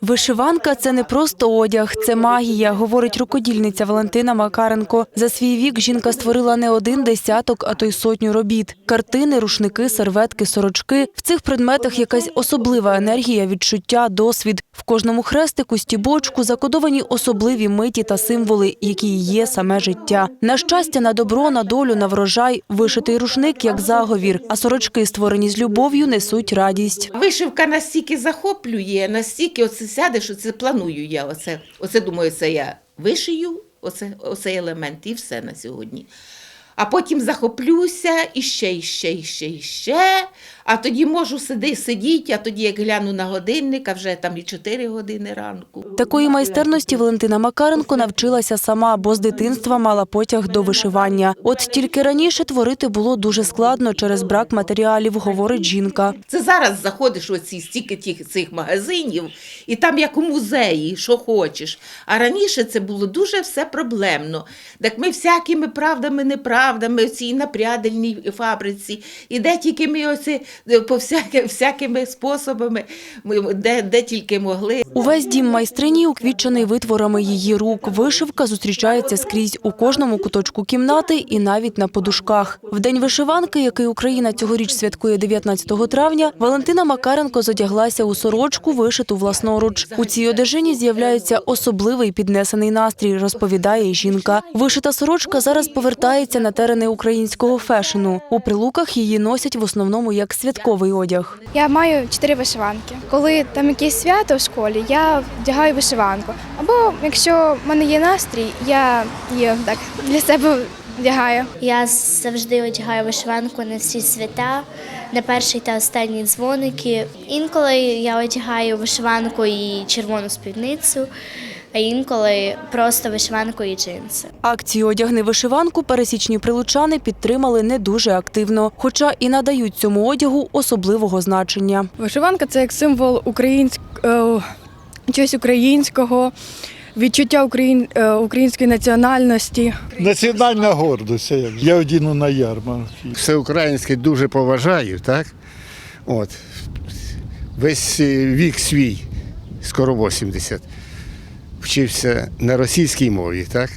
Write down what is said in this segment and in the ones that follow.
Вишиванка це не просто одяг, це магія, говорить рукодільниця Валентина Макаренко. За свій вік жінка створила не один десяток, а то й сотню робіт: картини, рушники, серветки, сорочки. В цих предметах якась особлива енергія, відчуття, досвід. В кожному хрестику, стібочку закодовані особливі миті та символи, які є саме життя. На щастя, на добро, на долю, на врожай. Вишитий рушник як заговір, а сорочки, створені з любов'ю, несуть радість. Вишивка настільки захоплює, настільки оце сядеш, оце планую я. Оце, оце думаю, це я вишию, оце, оцей елемент, і все на сьогодні. А потім захоплюся і ще, і ще, і ще, і ще. А тоді можу сиди, сидіти, а тоді як гляну на годинник, а вже там і 4 години ранку. Такої майстерності Валентина Макаренко навчилася сама, бо з дитинства мала потяг до вишивання. От тільки раніше творити було дуже складно через брак матеріалів, говорить жінка. Це зараз заходиш в оці стільки тих цих магазинів, і там як у музеї, що хочеш. А раніше це було дуже все проблемно. Так ми всякими правдами, неправдами, в цій напрядельній фабриці, і де тільки ми оці, по всяки, всякими способами, ми, де, де тільки могли. Увесь дім майстрині уквітчений витворами її рук. Вишивка зустрічається скрізь у кожному куточку кімнати і навіть на подушках. В день вишиванки, який Україна цьогоріч святкує 19 травня, Валентина Макаренко зодяглася у сорочку, вишиту власноруч. У цій одежині з'являється особливий піднесений настрій, розповідає жінка. Вишита сорочка зараз повертається на терени українського фешену. У прилуках її носять в основному як святковий одяг. Я маю чотири вишиванки. Коли там якесь свято в школі, я вдягаю вишиванку. Або якщо в мене є настрій, я її так для себе вдягаю. Я завжди одягаю вишиванку на всі свята, на перший та останній дзвоники. Інколи я одягаю вишиванку і червону спідницю, а інколи просто вишиванку і джинси. Акцію «Одягни вишиванку» пересічні прилучани підтримали не дуже активно, хоча і надають цьому одягу особливого значення. Вишиванка це як символ українськ... е, чогось українського, відчуття україн... е, української національності. Національна гордость. Я одіну на ярмарці. все українське дуже поважаю, так? От. Весь е, вік свій, скоро 80, вчився на російській мові, так?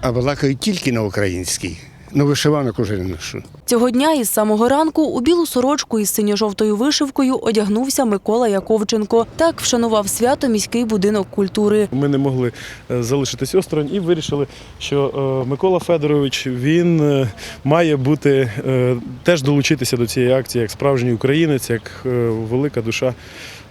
А балакаю тільки на українській. Ну, вишиванок уже не ношу. Цього дня із самого ранку у білу сорочку із синьо-жовтою вишивкою одягнувся Микола Яковченко. Так вшанував свято міський будинок культури. Ми не могли е, залишитись осторонь і вирішили, що е, Микола Федорович він е, має бути теж долучитися до цієї акції як справжній українець, як велика душа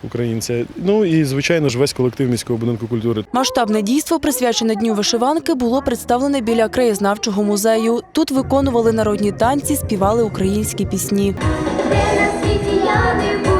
українця. Ну і звичайно ж весь колектив міського будинку культури. Масштабне дійство, присвячене Дню вишиванки, було представлене біля краєзнавчого музею. Тут виконували народні танці, співали українські пісні. Де на світі я не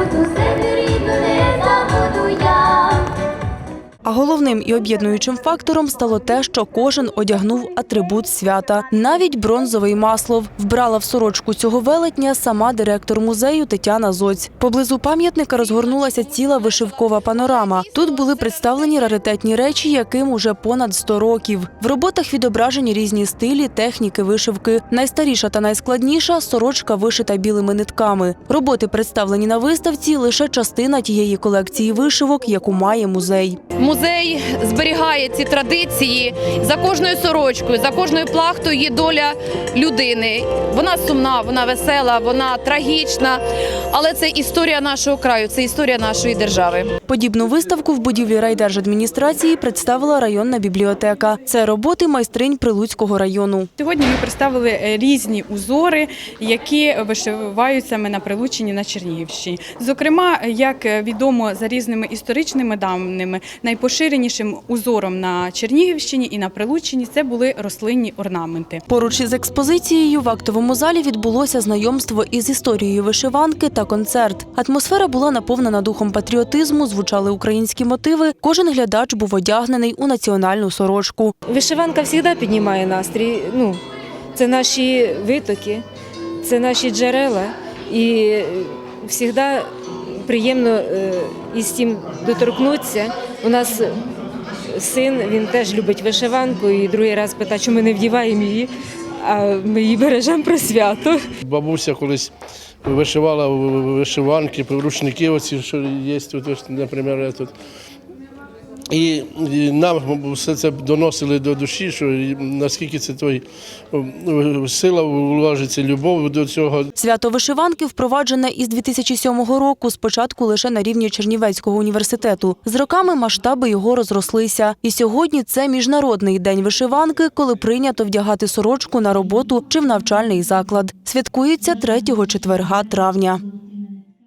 Головним і об'єднуючим фактором стало те, що кожен одягнув атрибут свята. Навіть бронзовий маслов вбрала в сорочку цього велетня сама директор музею Тетяна Зоць. Поблизу пам'ятника розгорнулася ціла вишивкова панорама. Тут були представлені раритетні речі, яким уже понад 100 років. В роботах відображені різні стилі, техніки вишивки. Найстаріша та найскладніша сорочка вишита білими нитками. Роботи представлені на виставці лише частина тієї колекції вишивок, яку має музей. Музей зберігає ці традиції. За кожною сорочкою, за кожною плахтою є доля людини. Вона сумна, вона весела, вона трагічна. Але це історія нашого краю, це історія нашої держави. Подібну виставку в будівлі райдержадміністрації представила районна бібліотека. Це роботи майстринь Прилуцького району. Сьогодні ми представили е, різні узори, які вишивають саме на Прилуччині на Чернігівщині. Зокрема, як відомо за різними історичними даними, найпоширенішим узором на Чернігівщині і на Прилуччині це були рослинні орнаменти. Поруч із експозицією в актовому залі відбулося знайомство із історією вишиванки та концерт. Атмосфера була наповнена духом патріотизму, звучали українські мотиви. Кожен глядач був одягнений у національну сорочку. Вишиванка завжди піднімає настрій. Ну, це наші витоки, це наші джерела. І завжди приємно е, із цим доторкнутися. У нас син він теж любить вишиванку і другий раз питає, чому ми не вдіваємо її, а ми її бережемо про свято. Бабуся колись вишивала вишиванки, рушники, оці, що є, тут, наприклад, тут. І нам все це доносили до душі, що наскільки це той сила вложиться, любов до цього. Свято вишиванки впроваджене із 2007 року, спочатку лише на рівні Чернівецького університету. З роками масштаби його розрослися. І сьогодні це міжнародний день вишиванки, коли прийнято вдягати сорочку на роботу чи в навчальний заклад. Святкується 3 четверга травня.